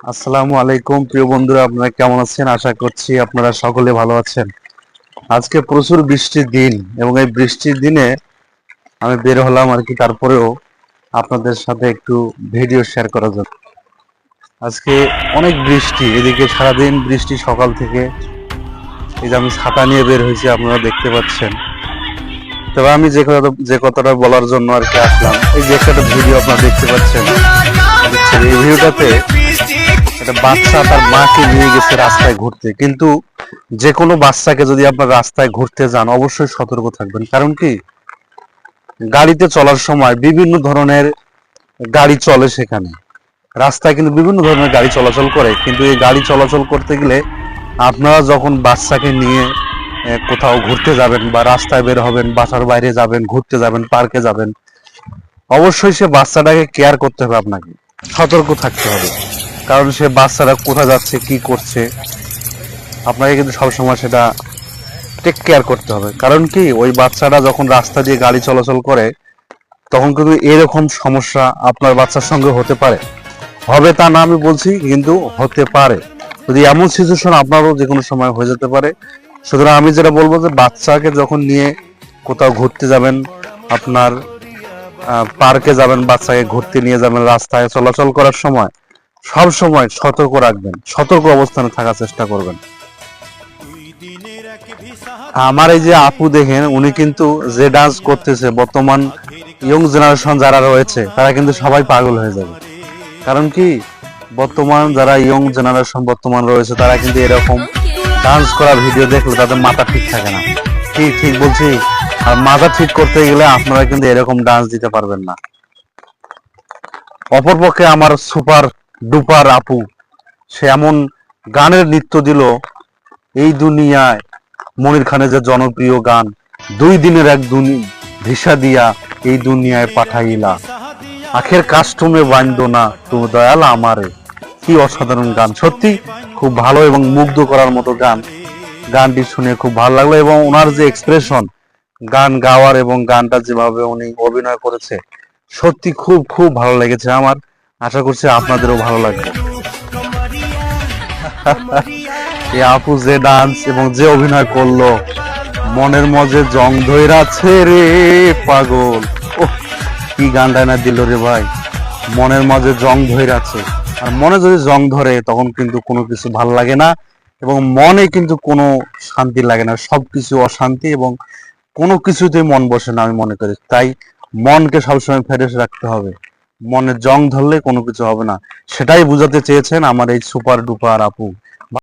আসসালামু আলাইকুম প্রিয় বন্ধুরা আপনারা কেমন আছেন? আশা করছি আপনারা সকলে ভালো আছেন। আজকে প্রচুর বৃষ্টির দিন এবং এই বৃষ্টির দিনে আমি বের হলাম আর কি তারপরেও আপনাদের সাথে একটু ভিডিও শেয়ার করার জন্য। আজকে অনেক বৃষ্টি এদিকে সারাদিন বৃষ্টি সকাল থেকে। এই যে আমি ছাতা নিয়ে বের হয়েছি আপনারা দেখতে পাচ্ছেন। তবে আমি যে কথা যে কথাটা বলার জন্য আর কি আসলাম এই যে একটা ভিডিও আপনারা দেখতে পাচ্ছেন। দেখছেন, এই ভিডিওটাতে একটা বাচ্চা তার মাকে নিয়ে গেছে রাস্তায় ঘুরতে। কিন্তু যে কোনো বাচ্চাকে যদি আপনার রাস্তায় ঘুরতে যান, অবশ্যই সতর্ক থাকবেন। কারণ কি? গাড়িতে চলার সময় বিভিন্ন ধরনের গাড়ি চলে সেখানে। রাস্তায় কিন্তু বিভিন্ন ধরনের গাড়ি চলাচল করে। কিন্তু এই গাড়ি চলাচল করতে গেলে আপনারা যখন বাচ্চাকে নিয়ে কোথাও ঘুরতে যাবেন বা রাস্তায় বের হবেন, বাসার বাইরে যাবেন, ঘুরতে যাবেন, পার্কে যাবেন, অবশ্যই সে বাচ্চাটাকে কেয়ার করতে হবে আপনাকে। সতর্ক থাকতে হবে। কারণ সে বাচ্চারা কোথায় যাচ্ছে, কি করছে, আপনাকে কিন্তু সবসময় সেটা টেক কেয়ার করতে হবে। কারণ কি, ওই বাচ্চাটা যখন রাস্তা দিয়ে গাড়ি চলাচল করে, তখন কিন্তু এরকম সমস্যা আপনার বাচ্চার সঙ্গে হতে পারে। হবে তা না আমি বলছি, কিন্তু হতে পারে। যদি এমন সিচুয়েশন আপনারও যে কোনো সময় হয়ে যেতে পারে, সুতরাং আমি যেটা বলব যে বাচ্চাকে যখন নিয়ে কোথাও ঘুরতে যাবেন, আপনার পার্কে যাবেন, বাচ্চাকে ঘুরতে নিয়ে যাবেন রাস্তায় চলাচল করার সময় সব সময় সতর্ক রাখবেন, সতর্ক অবস্থানে থাকার চেষ্টা করবেন। আমার এই যে আপু দেখেন, উনি কিন্তু যে ডান্স করতেছে, বর্তমান ইয়ং জেনারেশন যারা রয়েছে, তারা কিন্তু সবাই পাগল হয়ে যাবে। কারণ কি? বর্তমান যারা ইয়ং জেনারেশন বর্তমান রয়েছে, তারা কিন্তু এরকম ডান্স করা ভিডিও দেখলে তাদের মাথা ঠিক থাকে না। কি, ঠিক বলছি? আর মাথা ঠিক করতে গেলে আপনারা কিন্তু এরকম ডান্স দিতে পারবেন না। অপরপক্ষে আমার সুপার ডুপার আপু, সে এমন গানের নৃত্য দিল এই দুনিয়ায়। মনির খানের যে জনপ্রিয় গান, দুই দিনের এক দুনি ভিসা দিয়া এই দুনিয়ায় পাঠাইলা। আখের কাস্টমে বান্ধ না, তুমি দয়াল আমারে। কি অসাধারণ গান, সত্যি খুব ভালো এবং মুগ্ধ করার মতো গান। গানটি শুনে খুব ভালো লাগল এবং ওনার যে এক্সপ্রেশন গান গাওয়ার এবং গানটা যেভাবে উনি অভিনয় করেছে, সত্যি খুব খুব ভালো লেগেছে আমার। আশা করছি আপনাদেরও ভালো লাগবে। এই আপু যে ডান্স এবং যে অভিনয় করল মনের মধ্যে জং ধৈরাছে রে পাগল। ওহ, কি গানটা না দিল রে ভাই। মনের মাঝে জং ধৈরাছে আর মনে যদি জং ধরে তখন কিন্তু কোনো কিছু ভালো লাগে না এবং মনে কিন্তু কোনো শান্তি লাগে না। সবকিছু অশান্তি এবং কোনো কিছুতেই মন বসে না আমি মনে করি। তাই মনকে সবসময় ফ্রেশ রাখতে হবে। মনে জং ধরলে কোনো কিছু হবে না। সেটাই বুঝাতে চেয়েছেন আমার এই সুপার ডুপার আপু।